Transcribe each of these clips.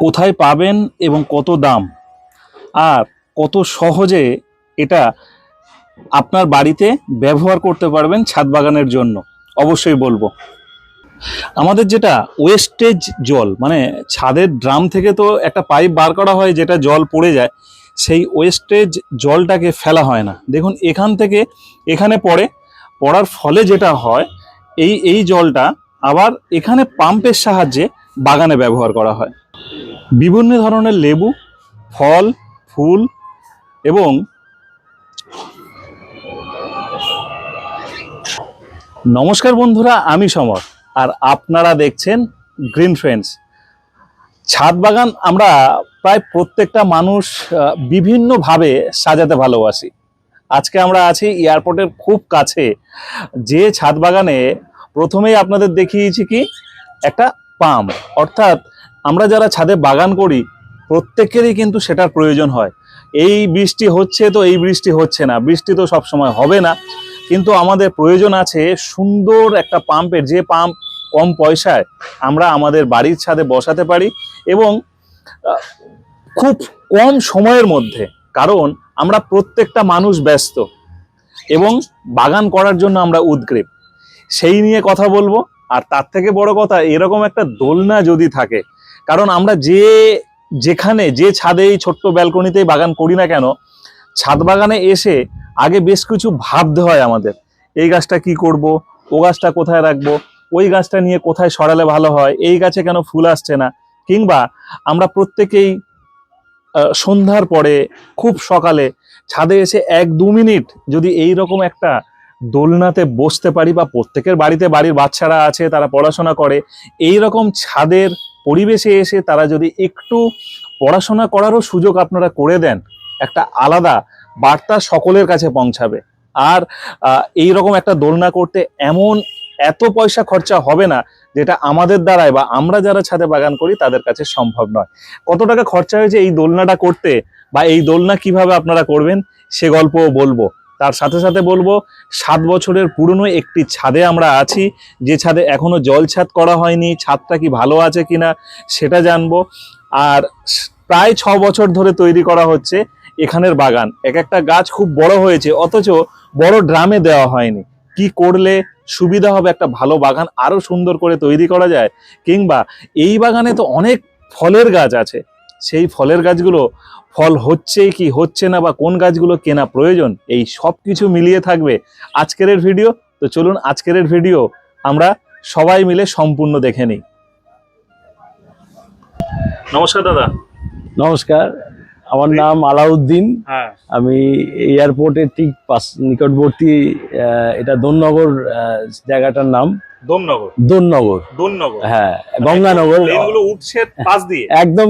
কোথায় পাবেন এবং কত দাম? আর কত সহজে এটা আপনার বাড়িতে ব্যবহার করতে পারবেন ছাদ বাগানের জন্য? অবশ্যই বলব। আমাদের যেটা ওয়েস্টেজ জল মানে ছাদের ড্রাম থেকে তো একটা পাইপ বার করা হয় যেটা জল পড়ে যায়, সেই ওয়েস্টেজ জলটাকে ফেলা হয় না। দেখুন, এখান থেকে এখানে পড়ে, পড়ার ফলে যেটা হয়, এই এই জলটা আবার এখানে পাম্পের সাহায্যে বাগানে ব্যবহার করা হয়। বিভিন্ন ধরনের লেবু, ফল, ফুল এবং নমস্কার বন্ধুরা, আমি সমর। আর আপনারা দেখছেন গ্রিন ফ্রেন্ডস ছাদ বাগান আমরা প্রায় প্রত্যেকটা মানুষ বিভিন্নভাবে সাজাতে ভালোবাসি। আজকে আমরা আছি এয়ারপোর্টের খুব কাছে, যে ছাদ বাগানে প্রথমেই আপনাদের দেখিয়েছি কি? একটা পাম্প অর্থাৎ আমরা যারা ছাদে বাগান করি, প্রত্যেকেরই কিন্তু সেটার প্রয়োজন হয়। এই বৃষ্টি হচ্ছে তো এই বৃষ্টি হচ্ছে না, বৃষ্টি তো সবসময় হবে না। কিন্তু আমাদের প্রয়োজন আছে সুন্দর একটা পাম্পের, যে পাম্প কম পয়সায় আমরা আমাদের বাড়ির ছাদে বসাতে পারি এবং খুব কম সময়ের মধ্যে, কারণ আমরা প্রত্যেকটা মানুষ ব্যস্ত এবং বাগান করার জন্য আমরা উদ্গ্রীব। সেই নিয়ে কথা বলব, আর তার থেকে বড় কথা, এরকম একটা দোলনা যদি থাকে কারণ আমরা যে যেখানে, যে ছাদে এই ছোট্ট ব্যালকনিতেই বাগান করি না কেন, ছাদ বাগানে এসে আগে বেশ কিছু ভাবতে হয় আমাদের। এই গাছটা কি করব? ও গাছটা কোথায় রাখব? ওই গাছটা নিয়ে কোথায় সরালে ভালো হয়? এই গাছে কেন ফুল আসছে না? কিংবা আমরা প্রত্যেকেই সন্ধ্যার পরে, খুব সকালে, ছাদে এসে এক দু মিনিট যদি এই রকম একটা দোলনাতে বসতে পারি বা প্রত্যেকের বাড়িতে বাড়ির বাচ্চারা আছে, তারা পড়াশোনা করে এই রকম ছাদের পরিবেশে এসে তারা যদি একটু পড়াশোনা করারও সুযোগ আপনারা করে দেন, একটা আলাদা বার্তা সকলের কাছে পৌঁছাবে। আর এই রকম একটা দোলনা করতে এমন এত পয়সা খরচা হবে না যেটা আমাদের দ্বারায় বা আমরা যারা ছাদে বাগান করি তাদের কাছে সম্ভব নয়। কত টাকা খরচা হয়েছে এই দোলনাটা করতে বা এই দোলনা কীভাবে আপনারা করবেন সে গল্পও বলব। তার সাথে সাথে বলব, সাত বছরের পুরনো একটি ছাদে আমরা আছি। যে ছাদে এখনও জল ছাদ করা হয়নি, ছাদটা কি ভালো আছে কিনা সেটা জানব। আর প্রায় ছ বছর ধরে তৈরি করা হচ্ছে এখানের বাগান। এক একটা গাছ খুব বড় হয়েছে, অথচ বড় ড্রামে দেওয়া হয়নি। কি করলে সুবিধা হবে একটা ভালো বাগান আরও সুন্দর করে তৈরি করা যায়? কিংবা এই বাগানে তো অনেক ফলের গাছ আছে। সেই ফলের গাছগুলো ফল হচ্ছে কি হচ্ছে না বা কোন গাছগুলো কেনা প্রয়োজন, এই সব কিছু মিলিয়ে থাকবে আজকের ভিডিও তো চলুন আজকের ভিডিও আমরা সবাই মিলে সম্পূর্ণ দেখে নিই। নমস্কার দাদা। নমস্কার। আমার নাম আলাউদ্দিন। হ্যাঁ। আমি এয়ারপোর্টের ঠিক পাশ নিকটবর্তী এটা দোননগর জায়গাটার নাম। দোননগর? দোমনগর হ্যাঁ গঙ্গানগর। ট্রেনগুলো উঠছে পাশ দিয়ে? একদম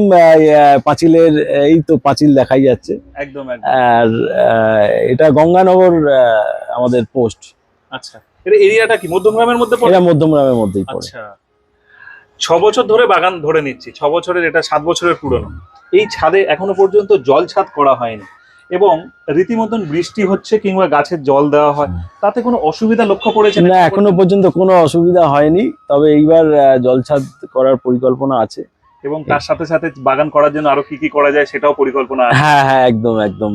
পাঁচিলের এই তো পাঁচিল দেখাই যাচ্ছে। একদম আর এটা গঙ্গানগর আমাদের পোস্ট। আচ্ছা। এটা এরিয়াটা কি? মধ্যমগ্রামের মধ্যে পড়ে? এটা মধ্যমগ্রামের মধ্যেই পড়ে। আচ্ছা। ছ বছর ধরে বাগান ধরে নিচ্ছি। ছ বছরের এটা সাত বছরের পুরনো। এই ছাদে এখনও পর্যন্ত জল ছাদ করা হয়নি। এবং রীতিমতন বৃষ্টি হচ্ছে কিংবা গাছের জল দেওয়া হয়, তাতে কোনো অসুবিধা লক্ষ্য করেছে না, এখনও পর্যন্ত কোনো অসুবিধা হয়নি, তবে এইবার জল ছাদ করার পরিকল্পনা আছে। এবং তার সাথে সাথে বাগান করার জন্য আরও কি কি করা যায় সেটাও পরিকল্পনা হ্যাঁ হ্যাঁ একদম একদম।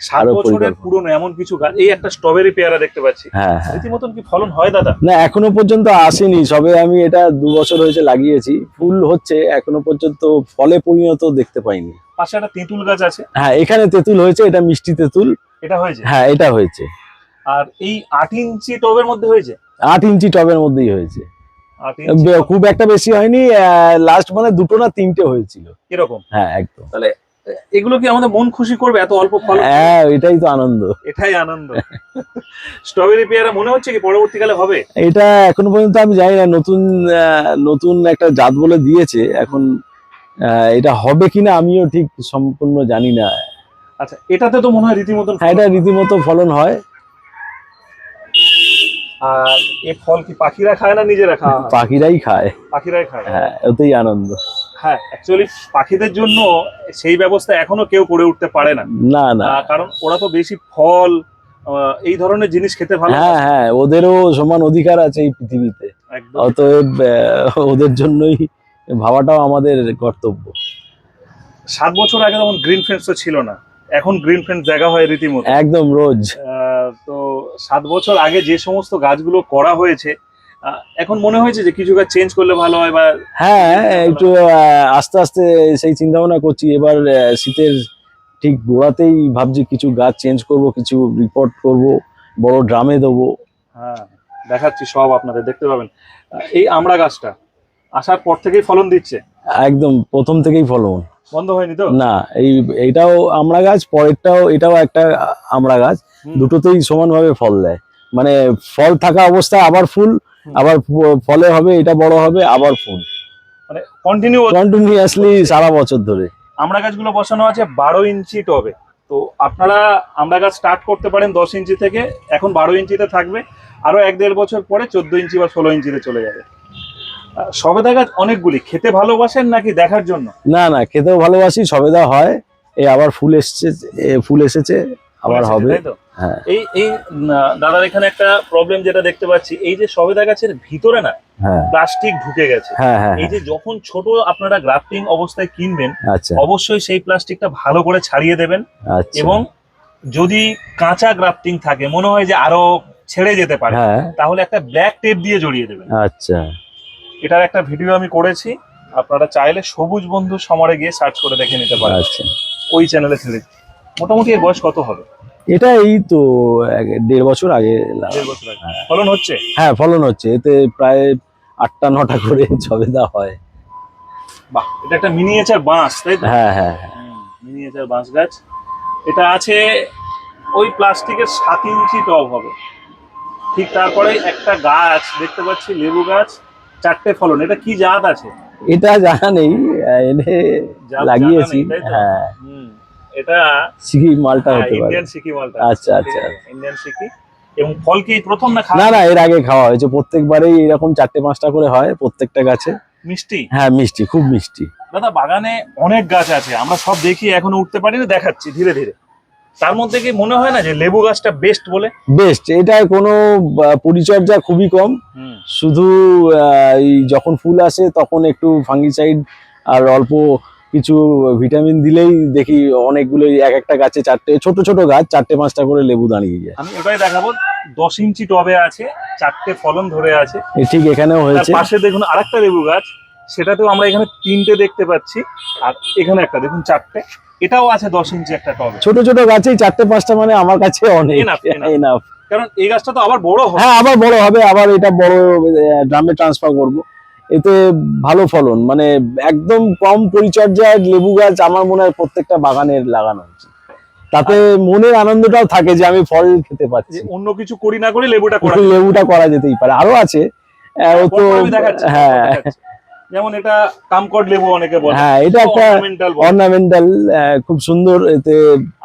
সাত বছরের পুরনো এমন কিছু গাছ এই একটা স্ট্রবেরি পেয়ারা দেখতে পাচ্ছি। হ্যাঁ হ্যাঁ। রীতিমতন কি ফলন হয় দাদা? না এখনও পর্যন্ত আসেনি সবে আমি এটা দু বছর হয়েছে লাগিয়েছি। ফুল হচ্ছে এখনও পর্যন্ত ফলে পরিণত দেখতে পাইনি। পাশে একটা তেঁতুল গাছ আছে। হ্যাঁ এখানে তেঁতুল হয়েছে এটা মিষ্টি তেঁতুল। এটা হয়েছে? হ্যাঁ এটা হয়েছে। আর এই আট ইঞ্চি টবের মধ্যে হয়েছে? আট ইঞ্চি টবের মধ্যেই হয়েছে। খুব একটা বেশি হয়নি লাস্ট মানে দুটো না তিনটে হয়েছিল। এরকম? হ্যাঁ একদম। তাহলে এগুলো কি আমাদের মন খুশি করবে এত অল্প ফল? হ্যাঁ এটাই তো আনন্দ। এটাই আনন্দ। স্ট্রবেরি পেয়ারা মনে হচ্ছে কি পরবর্তীকালে হবে? এটা এখনও পর্যন্ত আমি জানি না নতুন নতুন একটা জাত বলে দিয়েছে এখন আহ, এটা হবে কিনা আমিও ঠিক সম্পূর্ণ জানি না। আচ্ছা এটাতে তো মনে হয় রীতিমতো হ্যাঁ এটা রীতিমতো ফলন হয়। আর এ ফল কি পাখিরা খায় না নিজেরা হয়? পাখিরাই খায়। পাখিরাই খায়। হ্যাঁ ওতেই আনন্দ। হ্যাঁ অ্যাকচুয়ালি পাখিদের জন্য সেই ব্যবস্থা এখনও কেউ করে উঠতে পারে না। না না। কারণ ওরা তো বেশি ফল এই ধরনের জিনিস খেতে ভালো হ্যাঁ হ্যাঁ ওদেরও সমান অধিকার আছে এই পৃথিবীতে। অতএব ওদের জন্যই ভাবাটাও আমাদের কর্তব্য। সাত বছর আগে তখন গ্রিন ফেন্স তো ছিল না। এখন গ্রিন ফ্রেন্ড জায়গা হয় রীতিমতো। একদম রোজ। তো সাত বছর আগে যে সমস্ত গাছগুলো করা হয়েছে এখন মনে হয়েছে যে কিছু গাছ চেঞ্জ করলে ভালো হয় বা হ্যাঁ একটু আস্তে আস্তে সেই চিন্তা ভাবনা করছি। এবার শীতের ঠিক গোড়াতেই ভাবছি কিছু গাছ চেঞ্জ করব কিছু রিপোর্ট করব বড় ড্রামে দেবো। হ্যাঁ দেখাচ্ছি সব আপনাদের দেখতে পাবেন। এই আমড়া গাছটা আসার পর থেকেই ফলন দিচ্ছে? একদম প্রথম থেকেই ফলন। বন্ধ হয়নি তো? না এই এইটাও আমড়া গাছ পরেরটাও এটাও একটা আমড়া গাছ। দুটোতেই সমানভাবে ফল দেয়। মানে ফল থাকা অবস্থায় আবার ফুল আবার ফলে হবে এটা বড় হবে আবার ফুল। মানে কন্টিনিউ কন্টিনিউয়াসলি সারা বছর ধরে। আমড়া গাছগুলো বসানো আছে বারো ইঞ্চি টবে। তো আপনারা আমরা গাছ স্টার্ট করতে পারেন দশ ইঞ্চি থেকে এখন বারো ইঞ্চিতে থাকবে। আরও এক দেড় বছর পরে চোদ্দ ইঞ্চি বা ষোলো ইঞ্চিতে চলে যাবে। সবেদা গাছ অনেকগুলি খেতে ভালোবাসেন নাকি দেখার জন্য? না না খেতেও ভালোবাসি সবেদা হয় এই আবার ফুল এসছে ফুল এসেছে আবার হবে। হ্যাঁ। এই এই দাদার এখানে একটা প্রবলেম যেটা দেখতে পাচ্ছি এই যে সবেদা গাছের ভিতরে না হ্যাঁ। প্লাস্টিক ঢুকে গেছে। হ্যাঁ হ্যাঁ এই যে যখন ছোট আপনারা গ্রাফটিং অবস্থায় কিনবেন আচ্ছা। অবশ্যই সেই প্লাস্টিকটা ভালো করে ছাড়িয়ে দেবেন আচ্ছা। এবং যদি কাঁচা গ্রাফটিং থাকে মনে হয় যে আরও ছেড়ে যেতে পারে হ্যাঁ। তাহলে একটা ব্ল্যাক টেপ দিয়ে জড়িয়ে দেবেন। আচ্ছা। এটার একটা ভিডিও আমি করেছি। আপনারা চাইলে সবুজ বন্ধু সমরে গিয়ে সার্চ করে দেখে নিতে পারেন। আচ্ছা। ওই চ্যানেলে ছেড়ে মোটামুটি এর বয়স কত হবে? এটা এই তো দেড় বছর আগে আগে। ফলন হচ্ছে? হ্যাঁ ফলন হচ্ছে। এতে প্রায় আটটা নটা করে সবেদা হয়। বাহ এটা একটা মিনিয়েচার বাঁশ তাই তো? হ্যাঁ হ্যাঁ হ্যাঁ। মিনিয়েচার বাঁশ গাছ। এটা আছে ওই প্লাস্টিকের সাত ইঞ্চি টব হবে। ঠিক তারপরে একটা গাছ দেখতে পাচ্ছি লেবু গাছ। চারটে ফলন এটা কি জাত আছে? এটা জানা নেই এনে লাগিয়েছি? হ্যাঁ। এটা সিকি মালটা হতে পারে। ইন্ডিয়ান সিকি মালটা আচ্ছা, আচ্ছা। ইন্ডিয়ান সিকি। এবং ফল কি প্রথম না খাওয়া? না না এর আগে খাওয়া হয়েছে। প্রত্যেকবারেই এরকম চারটে পাঁচটা করে হয় প্রত্যেকটা গাছে। মিষ্টি? হ্যাঁ মিষ্টি খুব মিষ্টি। দাদা বাগানে অনেক গাছ আছে আমরা সব দেখি এখনও উঠতে পারি না দেখাচ্ছি ধীরে ধীরে। তার মধ্যে কি মনে হয় না যে লেবু গাছটা বেস্ট বলে? বেস্ট এটা কোনো পরিচর্যা খুবই কম। শুধু এই যখন ফুল আসে তখন একটু ফাঙ্গিসাইড আর অল্প কিছু ভিটামিন দিলেই দেখি অনেকগুলো এক একটা গাছে চারটে ছোট ছোট গাছ চারটে পাঁচটা করে লেবু দাঁড়িয়ে যায়। আমি ওটাই দেখাবো দশ ইঞ্চি টবে আছে চারটে ফলন ধরে আছে। ঠিক এখানেও হয়েছে। পাশে দেখুন আরেকটা লেবু গাছ সেটাতেও আমরা এখানে তিনটে দেখতে পাচ্ছি আর এখানে একটা দেখুন চারটে। এটাও আছে দশ ইঞ্চি একটা টবে। ছোট ছোট গাছেই চারটে পাঁচটা মানে আমার কাছে অনেক. এনাফ কারণ এই গাছটা তো আবার বড় হয় হ্যাঁ আবার বড় হবে আবার এটা বড় ড্রামে ট্রান্সফার করব। এতে ভালো ফলন মানে একদম কম পরিচর্যায় লেবু গাছ আমার মনে হয় প্রত্যেকটা বাগানের লাগানো উচিত। তাতে মনের আনন্দটাও থাকে যে আমি ফল খেতে পাচ্ছি। অন্য কিছু করি না করি লেবুটা লেবুটা করা যেতেই পারে। আরও আছে ও তো হ্যাঁ। যেমন এটা কামকট লেবু অনেকে বলে। হ্যাঁ এটা একটা অর্নামেন্টাল খুব সুন্দর এতে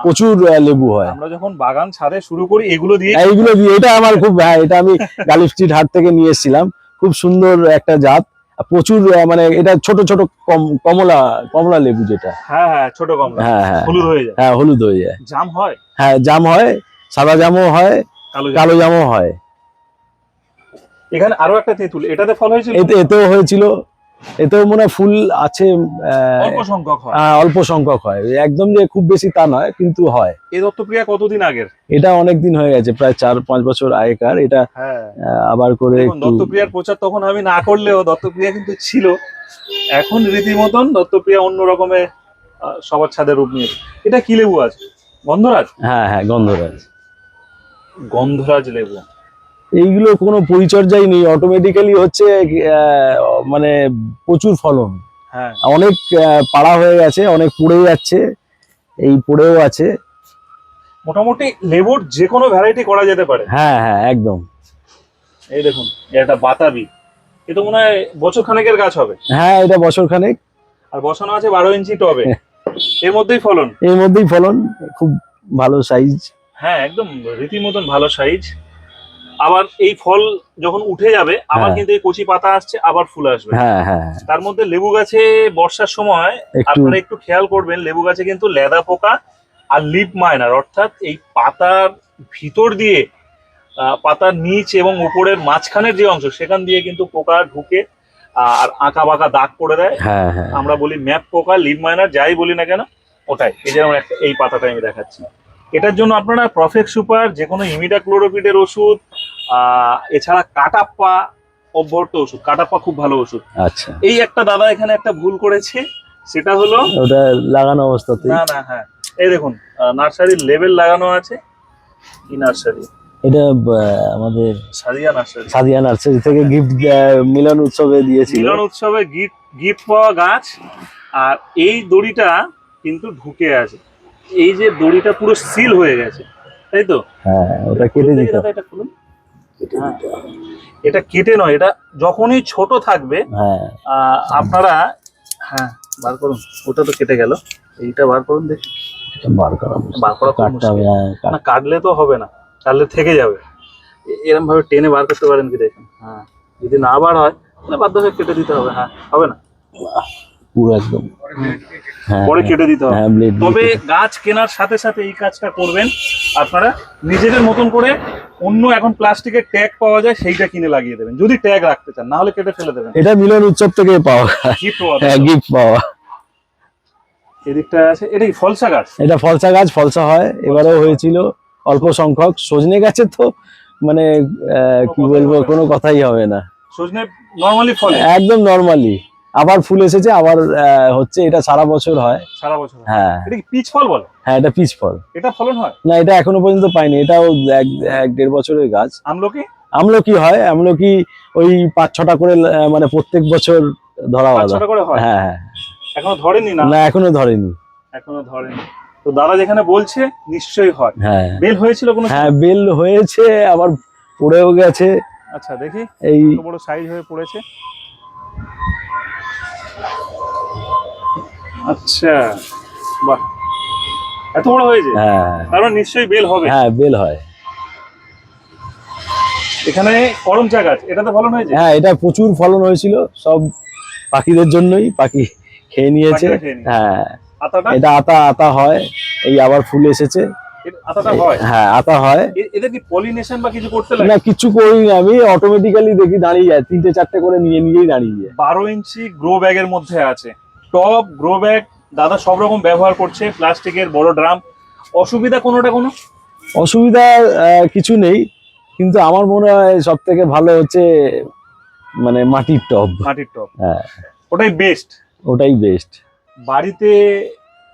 প্রচুর লেবু হয়। আমরা যখন বাগান ছাদে শুরু করি এগুলো দিয়ে হ্যাঁ, এইগুলো দিয়ে এটা আমার খুব হ্যাঁ এটা আমি গালিফ স্ট্রিট হাট থেকে নিয়ে এসেছিলাম। খুব সুন্দর একটা জাত। প্রচুর মানে এটা ছোট ছোট কম- কমলা কমলা লেবু যেটা। হ্যাঁ হ্যাঁ ছোট কমলা। হ্যাঁ হ্যাঁ। হলুদ হয়ে যায়। হ্যাঁ হলুদ হয়ে যায়। জাম হয়? হ্যাঁ জাম হয় সাদা জামও হয় কালো জামও হয়। এখানে আরও একটা তেঁতুল এটাতে ফল হয়েছিল? এতে এতেও হয়েছিল। এতেও মনে হয় ফুল আছে অল্প সংখ্যক হয়। অল্প সংখ্যক হয়। একদম যে খুব বেশি তা নয় কিন্তু হয়। এই দত্তপ্রিয়া কতদিন আগের? এটা অনেক দিন হয়ে গেছে প্রায় চার পাঁচ বছর আগেকার। এটা হ্যাঁ। আবার করে দত্তপ্রিয়ার প্রচার তখন আমি না করলেও দত্তপ্রিয়া কিন্তু ছিল। এখন রীতিমতন দত্তপ্রিয়া অন্য রকমের আহ, সবার ছাদের রূপ নিয়েছে। এটা কি লেবু আছে গন্ধরাজ? হ্যাঁ হ্যাঁ গন্ধরাজ। গন্ধরাজ লেবু। এইগুলো কোনো পরিচর্যাই নেই। অটোমেটিক্যালি হচ্ছে মানে প্রচুর ফলন। হ্যাঁ। অনেক পাড়া হয়ে গেছে অনেক পড়ে যাচ্ছে এই পড়েও আছে। মোটামুটি লেবুর যে কোনো ভ্যারাইটি করা যেতে পারে। হ্যাঁ হ্যাঁ একদম। এই দেখুন এটা বাতাবি। এ তো মনে হয় বছর খানেকের গাছ হবে। হ্যাঁ এটা বছর খানেক। আর বসানো আছে বারো ইঞ্চি টবে। এর মধ্যেই ফলন। এর মধ্যেই ফলন খুব ভালো সাইজ হ্যাঁ একদম রীতিমতন ভালো সাইজ আবার এই ফল যখন উঠে যাবে আবার হ্যাঁ। কিন্তু এই কচি পাতা আসছে আবার ফুল আসবে। হ্যাঁ হ্যাঁ তার মধ্যে লেবু গাছে বর্ষার সময় আপনারা একটু খেয়াল করবেন লেবু গাছে কিন্তু লেদা পোকা আর লিপ মাইনার অর্থাৎ এই পাতার ভিতর দিয়ে পাতার নিচ এবং উপরের মাঝখানের যে অংশ সেখান দিয়ে কিন্তু পোকা ঢুকে আর আঁকা বাঁকা দাগ করে দেয়। আমরা বলি ম্যাপ পোকা লিপ মাইনার যাই বলি না কেন ওটাই। এই যেমন একটা এই পাতাটা আমি দেখাচ্ছি। এটার জন্য আপনারা প্রফেক্ট সুপার যে কোনো ইমিডা ক্লোরোপিডের ওষুধ এছাড়া কাটাপ্পা অভ্যর্ত ওষুধ কাটাপ্পা খুব ভালো ওষুধ। আচ্ছা। এই একটা দাদা এখানে একটা ভুল করেছে সেটা হলো ওটা লাগানো অবস্থাতেই? না না হ্যাঁ। এই দেখুন নার্সারির লেভেল লাগানো আছে। কি নার্সারি? এটা আমাদের সাদিয়া নার্সারি। সাদিয়া নার্সারি থেকে গিফট মিলন উৎসবে দিয়েছিল। মিলন উৎসবে গিফট গিফট পাওয়া গাছ। আর এই দড়িটা কিন্তু ঢুকে আছে। এই যে দড়িটা পুরো সিল হয়ে গেছে। তাই তো? হ্যাঁ ওটা কেটে দিতে গেলে তো হ্যাঁ। এটা কেটে নয় এটা যখনই ছোট থাকবে হ্যাঁ। আপনারা হ্যাঁ বার করুন ওটা তো কেটে গেল। এইটা বার করুন দেখি। এটা বার করা বার করা কাটতে হবে হ্যাঁ না কাটলে তো হবে না কাটলে থেকে যাবে। এ- এরম ভাবে টেনে বার করতে পারেন কি দেখুন? হ্যাঁ যদি না বার হয় তাহলে বাধ্য হয়ে কেটে দিতে হবে হ্যাঁ হবে না? পুরো একদম। হ্যাঁ পরে কেটে দিতে হবে। হ্যাঁ তবে গাছ কেনার সাথে সাথে এই কাজটা করবেন। আপনারা নিজেদের মতন করে অন্য এখন প্লাস্টিকের ট্যাগ পাওয়া যায় সেইটা কিনে লাগিয়ে দেবেন। যদি ট্যাগ রাখতে চান না হলে কেটে ফেলে দেবেন। এটা মিলন উৎসব থেকে পাওয়া। গিফট পাওয়া হ্যাঁ গিফট পাওয়া। এদিকটা আছে। এটা কি ফলসা গাছ? এটা ফলসা গাছ ফলসা হয়। এবারেও হয়েছিল অল্প সংখ্যক। সজনে গাছে তো মানে কি বলব কোনো কথাই হবে না। সজনে নর্মালি ফলে? একদম নর্মালি আবার ফুল এসেছে আবার হচ্ছে এটা সারা বছর হয়। সারা বছর হ্যাঁ। এটা কি পিচ ফল বলে? হ্যাঁ এটা পিচ ফল। এটা ফলন হয়? না এটা এখনও পর্যন্ত পাইনি এটাও এক এক দেড় বছরের গাছ। আমলকি? আমলকি হয় আমলকি ওই পাঁচ ছটা করে মানে প্রত্যেক বছর ধরা হয়। হ্যাঁ? হ্যাঁ এখনও ধরেনি না? না এখনও ধরেনি। এখনও ধরেনি। তো দাদা যেখানে বলছে নিশ্চয়ই হয়। হ্যাঁ। বেল হয়েছিল কোনো হ্যাঁ বেল হয়েছে আবার পড়েও গেছে। আচ্ছা দেখি। এই বড় সাইজ হয়ে পড়েছে। আচ্ছা বাহ। এত বড় হয়েছে হ্যাঁ। তার মানে নিশ্চয়ই বেল হবে। হ্যাঁ বেল হয়। এখানে করম চা গাছ এটাতে ফলন হয়েছে? হ্যাঁ এটা প্রচুর ফলন হয়েছিল সব পাখিদের জন্যই পাখি খেয়ে নিয়েছে। হ্যাঁ। এটা আতা আতা হয় এই আবার ফুল এসেছে। হয়। হ্যাঁ আতা হয়। এদের কি পলিনেশন বা কিছু করতে লাগে? না কিছু করিনি আমি। অটোমেটিক্যালি দেখি দাঁড়িয়ে যায় তিনটে চারটে করে নিয়ে নিয়েই দাঁড়িয়ে যায়। বারো ইঞ্চি গ্রো ব্যাগের মধ্যে আছে। টপ গ্রো ব্যাগ দাদা সব রকম ব্যবহার করছে প্লাস্টিকের বড় ড্রাম অসুবিধা কোনোটা কোনো? অসুবিধা কিছু নেই। কিন্তু আমার মনে হয় সব থেকে ভালো হচ্ছে মানে মাটির টব মাটির টপ হ্যাঁ। ওটাই বেস্ট ওটাই বেস্ট বাড়িতে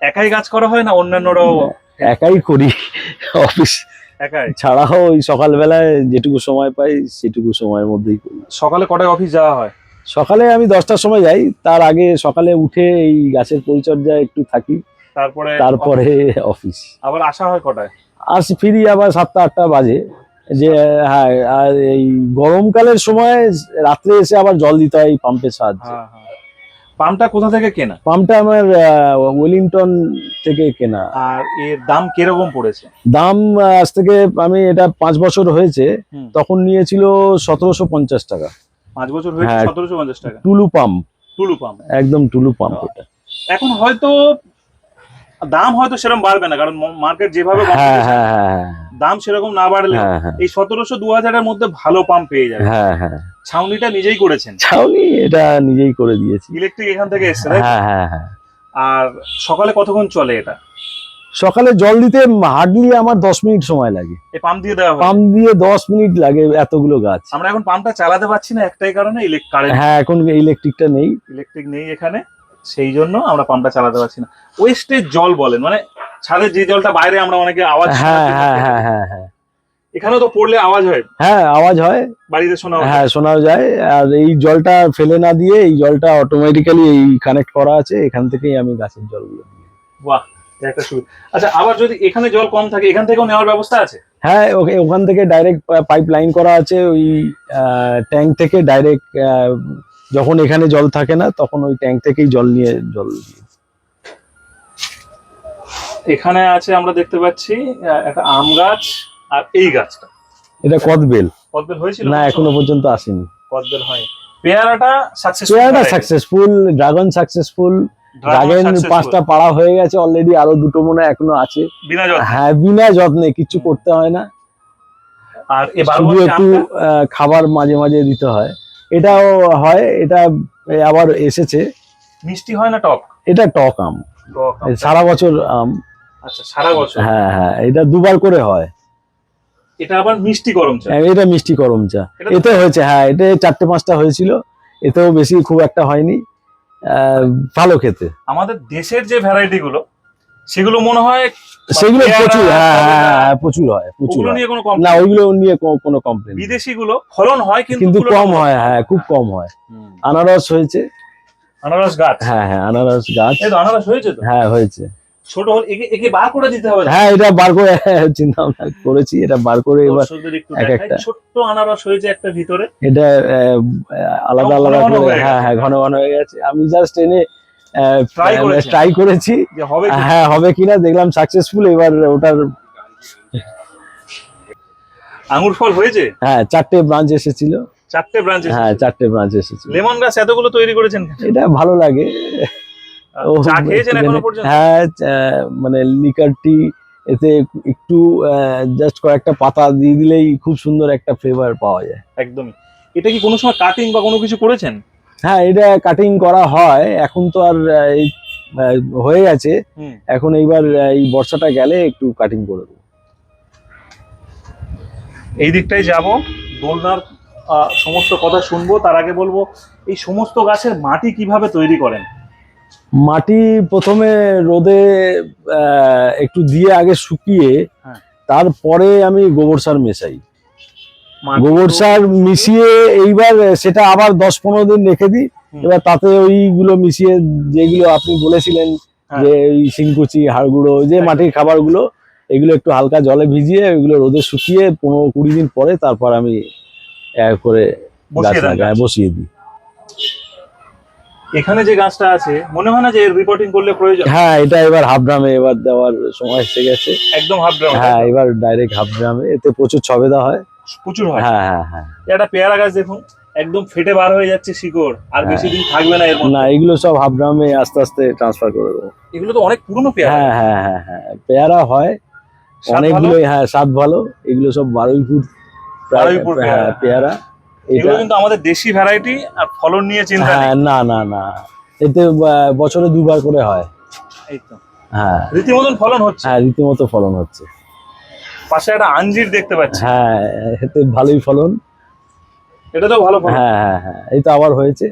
একাই গাছ করা হয় না অন্যান্যরাও একাই করি অফিস একাই? ছাড়াও ওই সকালবেলায় যেটুকু সময় পাই সেটুকু সময়ের মধ্যেই করি। সকালে কটায় অফিস যাওয়া হয়? সকালে আমি দশটার সময় যাই তার আগে সকালে উঠে এই গাছের পরিচর্যা একটু থাকি তারপরে তারপরে অফিস? আবার আসা হয় কটায়? আসি ফিরি আবার সাতটা আটটা বাজে। যে হ্যাঁ আর এই গরমকালের সময় রাত্রে এসে আবার জল দিতে হয় এই পাম্পের সাহায্যে। হ্যাঁ হ্যাঁ। পাম্পটা কোথা থেকে কেনা? পাম্পটা আমার ওয়েলিংটন থেকে কেনা। আর এর দাম কীরকম পড়েছে? দাম আজ থেকে আমি এটা পাঁচ বছর হয়েছে তখন নিয়েছিল সতেরোশো পঞ্চাশ টাকা। পাঁচ বছর হয়েছে হ্যাঁ। সতেরোশো পঞ্চাশ টাকা। টুলু পাম্প টুলু পাম্প একদম টুলু পাম্প এটা। এখন হয়তো দাম হয়তো সেরকম বাড়বে না কারণ মার্কেট যেভাবে হ্যাঁ হ্যাঁ হ্যাঁ দাম সেরকম না বাড়লে এই সতেরোশো দু হাজারের মধ্যে ভালো পাম্প পেয়ে যাবে। হ্যাঁ হ্যাঁ। ছাউনিটা নিজেই করেছেন। ছাউনি এটা নিজেই করে দিয়েছি। ইলেকট্রিক এখান থেকে এসছে আর সকালে কতক্ষণ চলে এটা? সকালে জল দিতে হার্ডলি আমার দশ মিনিট সময় লাগে। এই পাম্প দিয়ে দেওয়া পাম্প দিয়ে দশ মিনিট লাগে এতগুলো গাছ। আমরা এখন পাম্পটা চালাতে পারছি না একটাই কারণে ইলেকট্রিক হ্যাঁ এখন ইলেকট্রিকটা নেই। ইলেকট্রিক নেই এখানে। সেই জন্য আমরা পাম্পটা চালাতে পারছি না। ওয়েস্টের জল বলেন মানে ছাদের যে জলটা বাইরে আমরা অনেকে আওয়াজ হ্যাঁ হ্যাঁ হ্যাঁ হ্যাঁ হ্যাঁ। এখানেও তো পড়লে আওয়াজ হয়। হ্যাঁ আওয়াজ হয়। বাড়িতে শোনা হ্যাঁ শোনাও যায়। আর এই জলটা ফেলে না দিয়ে এই জলটা অটোমেটিক্যালি এই কানেক্ট করা আছে এখান থেকেই আমি গাছের জলগুলো। বাহ একটা সুবিধা আচ্ছা আবার যদি এখানে জল কম থাকে এখান থেকেও নেওয়ার ব্যবস্থা আছে? হ্যাঁ ওকে- ওখান থেকে ডাইরেক্ট পাইপ লাইন করা আছে ওই ট্যাঙ্ক থেকে ডাইরেক্ট যখন এখানে জল থাকে না তখন ওই ট্যাঙ্ক থেকেই জল নিয়ে জল এখানে আছে আমরা দেখতে পাচ্ছি একটা আম গাছ আর এই গাছটা। এটা কদবেল। কদবেল হয়েছিল না এখনও পর্যন্ত আসেনি। কদবেল হয় পেয়ারাটা সাকসেস পেয়ারাটা সাকসেসফুল ড্রাগন সাকসেসফুল ড্রাগন পাঁচটা পাড়া হয়ে গেছে অলরেডি আরও দুটো মনে হয় এখনও আছে। বিনা জল হ্যাঁ বিনা যত্নে কিছু করতে হয় না। আর এ বারো শুধু মাসি একটু খাবার মাঝে মাঝে দিতে হয়। এটাও হয় এটা আবার এসেছে। মিষ্টি হয় না টক? এটা টক আম। সারা বছর আম। আচ্ছা সারা বছর? হ্যাঁ হ্যাঁ এটা দুবার করে হয়। এটা আবার মিষ্টি গরম চা? হ্যাঁ, এটা মিষ্টি করম চা। এতে হয়েছে হ্যাঁ এটা চারটে পাঁচটা হয়েছিল। এতেও বেশি খুব একটা হয়নি। ভালো খেতে। আমাদের দেশের যে ভ্যারাইটি গুলো সেগুলো মনে হয় সেগুলো প্রচুর হ্যাঁ হ্যাঁ, হ্যাঁ, প্রচুর হয় প্রচুর নিয়ে কোনো না ওইগুলো নিয়ে কোনো কমপ্লেন বিদেশি গুলো ফলন হয় কিন্তু কম হয় হ্যাঁ খুব কম হয়। আনারস হয়েছে। আনারস গাছ? হ্যাঁ হ্যাঁ আনারস গাছ। আনারস হয়েছে তো? হ্যাঁ হয়েছে। ছোট হল একে বার করে দিতে হবে হ্যাঁ এটা বার করে চিন্তা ভাবনা করেছি এটা বার করে এবার এক একটা। ছোট্ট আনারস হয়েছে একটা ভিতরে। এটা আলাদা আলাদা করে হ্যাঁ হ্যাঁ ঘন ঘন হয়ে গেছে। আমি জাস্ট এনে? ট্রাই করেছি? হ্যাঁ হবে কিনা দেখলাম সাকসেসফুল এবার ওটার আঙুর ফল হয়েছে? হ্যাঁ চারটে ব্রাঞ্চ এসেছিল। চারটে ব্রাঞ্চ হ্যাঁ চারটে ব্রাঞ্চ এসেছিল। লেমন গাছ এতগুলো তৈরি করেছেন এটা ভালো লাগে। পর্যন্ত? হ্যাঁ মানে লিকার টি এতে একটু জাস্ট কয়েকটা পাতা দিয়ে দিলেই খুব সুন্দর একটা ফ্লেভার পাওয়া যায়। একদমই। এটা কি কোনো সময় কাটিং বা কোনো কিছু করেছেন? হ্যাঁ এটা কাটিং করা হয়। এখন তো আর এই হয়ে গেছে। এখন এইবার এই বর্ষাটা গেলে একটু কাটিং করে দেবো। এই দিকটাই যাব। দোলনার সমস্ত কথা শুনব। তার আগে বলব এই সমস্ত গাছের মাটি কীভাবে তৈরি করেন? মাটি প্রথমে রোদে একটু দিয়ে আগে শুকিয়ে হ্যাঁ। তারপরে আমি গোবর সার মেশাই। গোবর সার মিশিয়ে এইবার সেটা আবার দশ পনেরো দিন রেখে দিই। এবার তাতে ওইগুলো মিশিয়ে যেগুলো আপনি বলেছিলেন হ্যাঁ। যে ওই শিংকুচি হাড়গুঁড়ো যে। মাটির খাবারগুলো এগুলো একটু হালকা জলে ভিজিয়ে ওইগুলো রোদে শুকিয়ে পনেরো কুড়ি দিন পরে তারপর আমি করে গাছ বসিয়ে দিই। এখানে যে গাছটা আছে মনে হয় না যে এর রিপোর্টিং করলে প্রয়োজন? হ্যাঁ এটা এবার হাফ ড্রামে এবার দেওয়ার সময় এসে গেছে। একদম হাফ গ্রাউন্ড হ্যাঁ এবার ডাইরেক্ট হাফ ড্রামে এতে প্রচুর ছবেদা হয়। প্রচুর হয়। হ্যাঁ হ্যাঁ হ্যাঁ। একটা পেয়ারা গাছ দেখুন একদম ফেটে বার হয়ে যাচ্ছে শিকড় আর হ্যাঁ। বেশি দিন থাকবে না এর না এগুলো সব হাফ ড্রামে আস্তে আস্তে ট্রান্সফার করে দেবো। এগুলো তো অনেক পুরনো পেয়ারা। হ্যাঁ হ্যাঁ হ্যাঁ হ্যাঁ। পেয়ারা হয় অনেকগুলোই হ্যাঁ স্বাদ ভালো। এগুলো সব বারোই ফুট বারুই ফুট হ্যাঁ পেয়ারা। এগুলো কিন্তু আমাদের দেশি ভ্যারাইটি আর ফলন নিয়ে চিন্তা নেই। হ্যাঁ না না না। এতে বছরে দুবার করে হয়। এই তো। হ্যাঁ। রীতিমতন ফলন হচ্ছে। হ্যাঁ রীতিমতো ফলন হচ্ছে। পাশে একটা আঞ্জির দেখতে পাচ্ছি। হ্যাঁ এতে ভালোই ফলন। এটা তো ভালো ফলন? হ্যাঁ হ্যাঁ হ্যাঁ এই তো আবার হয়েছে।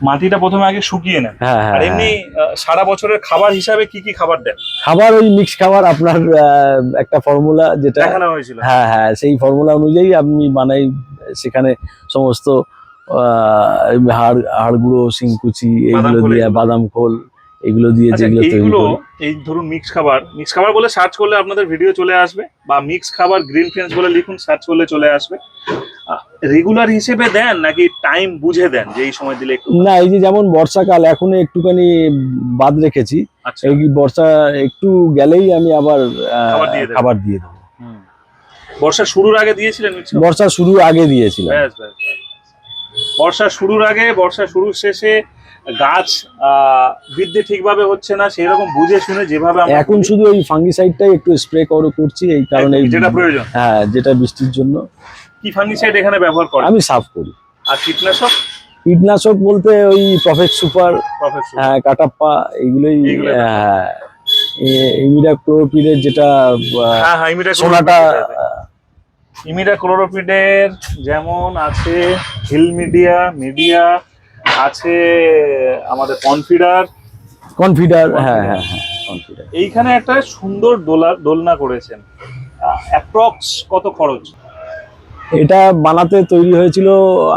মাটিটা প্রথমে আগে শুকিয়ে নেন। হ্যাঁ হ্যাঁ আর এমনি সারা বছরের খাবার হিসাবে কি কি খাবার দেন? খাবার ওই মিক্স খাবার আপনার একটা ফর্মুলা যেটা দেখানো হয়েছিল। হ্যাঁ হ্যাঁ সেই ফর্মুলা অনুযায়ী আমি বানাই সেখানে সমস্ত আহ, হাড় হাড়গুঁড়ো শিংকুচি এইগুলো দিয়ে বাদাম খোল এগুলো দিয়ে আচ্ছা যেগুলো তৈরি এইগুলো এই ধরুন মিক্স খাবার। মিক্স খাবার বলে সার্চ করলে আপনাদের ভিডিও চলে আসবে বা মিক্স খাবার গ্রিন ফ্রেন্ডস বলে লিখুন সার্চ করলে চলে আসবে। রেগুলার হিসেবে দেন নাকি টাইম বুঝে দেন যে এই সময় দিলে একটু না এই যে যেমন বর্ষাকাল এখন একটুখানি বাদ রেখেছি। আচ্ছা। এই বর্ষা একটু গেলেই আমি আবার খাবার দিয়ে দেবো। বর্ষা শুরুর আগে দিয়েছিলেন বর্ষা শুরু আগে দিয়েছিলাম। ব্যাস। বর্ষা শুরুর আগে বর্ষা শুরুর শেষে গাছ বৃদ্ধি ঠিকভাবে হচ্ছে না সেই রকম বুঝে শুনে যেভাবে এখন শুধু ওই ফাঙ্গিসাইডটাই একটু স্প্রে করে করছি এই কারণে যেটা প্রয়োজন। হ্যাঁ যেটা বৃষ্টির জন্য। কি ফাঙ্গিসাইড এখানে ব্যবহার করেন? আমি সাফ করি। আর কীটনাশক? কীটনাশক বলতে ওই প্রফেক্ট সুপার হ্যাঁ কাটাপ্পা এইগুলোই এইগুলো হ্যাঁ ইমিডা ক্লোরোপিডের যেটা হ্যাঁ হ্যাঁ সোনাটা ইমিডা ক্লোরোপিডের যেমন আছে হিল মিডিয়া মিডিয়া আছে আমাদের কনফিডার। কনফিডার হ্যাঁ হ্যাঁ হ্যাঁ কনফিডার। এইখানে একটা সুন্দর দোলা দোলনা করেছেন। অ্যাপ্রক্স কত খরচ? এটা বানাতে তৈরি হয়েছিল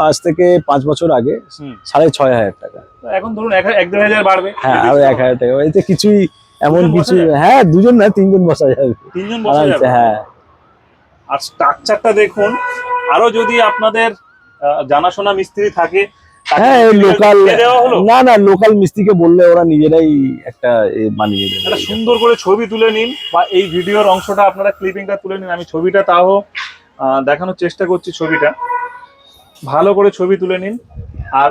আজ থেকে পাঁচ বছর আগে। সাড়ে ছয় হাজার টাকা। এখন ধরুন এক দেড় হাজার বাড়বে। হ্যাঁ আরও এক হাজার টাকা। এতে কিছুই এমন কিছু হ্যাঁ দুজন না তিনজন বসা যাবে। তিনজন বসে যাবে? হ্যাঁ। আর স্ট্রাকচারটা দেখুন আরও যদি আপনাদের জানাশোনা মিস্ত্রি থাকে হ্যাঁ লোকাল না না লোকাল মিস্ত্রিকে বললে ওরা নিজেরাই একটা বানিয়ে দেবে। একটা সুন্দর করে ছবি তুলে নিন বা এই ভিডিওর অংশটা আপনারা ক্লিপিংটা তুলে নিন। আমি ছবিটা তাও দেখানোর চেষ্টা করছি ছবিটা। ভালো করে ছবি তুলে নিন। আর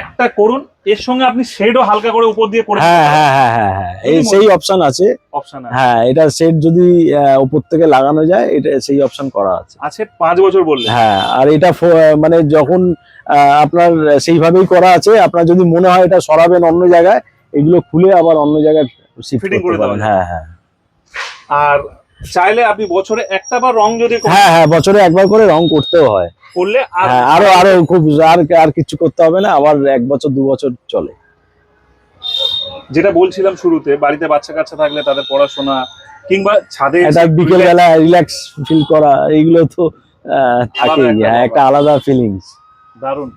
একটা করুন এর সঙ্গে আপনি শেডও হালকা করে উপর দিয়ে করে হ্যাঁ হ্যাঁ হ্যাঁ হ্যাঁ হ্যাঁ এই সেই অপশন আছে। অপশন আছে। হ্যাঁ এটা সেট যদি উপর থেকে লাগানো যায় এটা সেই অপশন করা আছে। আছে পাঁচ বছর বললে হ্যাঁ আর এটা মানে যখন আপনার সেইভাবেই করা আছে। আপনার যদি মনে হয় এটা সরাবেন অন্য জায়গায় এগুলো খুলে আবার অন্য জায়গায় শিফট করে যায়। হ্যাঁ হ্যাঁ। আর চাইলে আপনি বছরে একটা বার রং যদি হ্যাঁ হ্যাঁ বছরে একবার করে রং করতেও হয়। করলে আর হ্যাঁ আরও আরও খুব আর আর কিছু করতে হবে না আবার এক বছর দু বছর চলে। যেটা বলছিলাম শুরুতে বাড়িতে বাচ্চা কাচ্চা থাকলে তাদের পড়াশোনা কিংবা ছাদে এটা বিকেল বেলা রিল্যাক্স ফিল করা এইগুলো তো আহ, থাকেই। হ্যাঁ, একটা আলাদা ফিলিংস দারুণ।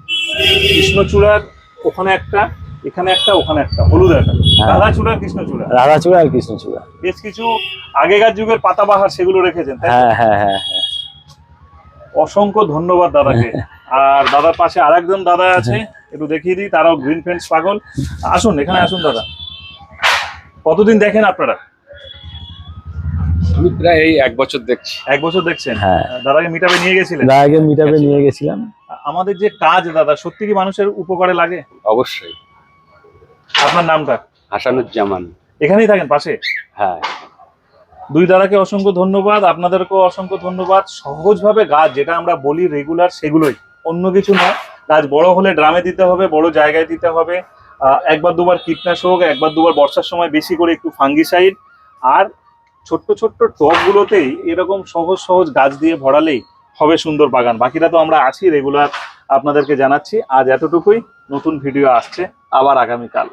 কৃষ্ণচূড়ার ওখানে একটা এখানে একটা ওখানে একটা হলুদ একটা। হ্যাঁ। রাধা চূড়ার কৃষ্ণচূড়া। রাধাচূড়া আর কৃষ্ণচূড়া। বেশ কিছু আগেকার যুগের পাতাবাহার সেগুলো রেখেছেন হ্যাঁ হ্যাঁ হ্যাঁ হ্যাঁ। অসংখ্য ধন্যবাদ দাদাকে। আর দাদার পাশে আরেকজন দাদা আছে একটু দেখিয়ে দিই তারাও গ্রিন ফ্রেন্ডস পাগল। আসুন এখানে আসুন দাদা। কতদিন দেখেন আপনারা? আমি প্রায় এই এক বছর দেখছি। এক বছর দেখছেন? হ্যাঁ। দাদাকে মিটাবে নিয়ে গেছিলেন? আগে মিটাপে নিয়ে গেছিলাম। আমাদের যে কাজ দাদা সত্যি কি মানুষের উপকারে লাগে? অবশ্যই। আপনার নামটা? হাসানুজ্জামান। এখানেই থাকেন পাশে? হ্যাঁ। দুই দাদাকে অসংখ্য ধন্যবাদ আপনাদেরকেও অসংখ্য ধন্যবাদ। সহজভাবে গাছ যেটা আমরা বলি রেগুলার সেগুলোই। অন্য কিছু নয় গাছ বড় হলে ড্রামে দিতে হবে বড় জায়গায় দিতে হবে। একবার দুবার কীটনাশক একবার দুবার বর্ষার সময় বেশি করে একটু ফাঙ্গিসাইড আর ছোট্ট ছোট্ট টবগুলোতেই এরকম সহজ সহজ গাছ দিয়ে ভরালেই হবে সুন্দর বাগান। বাকিটা তো আমরা আছি রেগুলার আপনাদেরকে জানাচ্ছি। আজ এতটুকুই। নতুন ভিডিও আসছে, আবার আগামীকাল।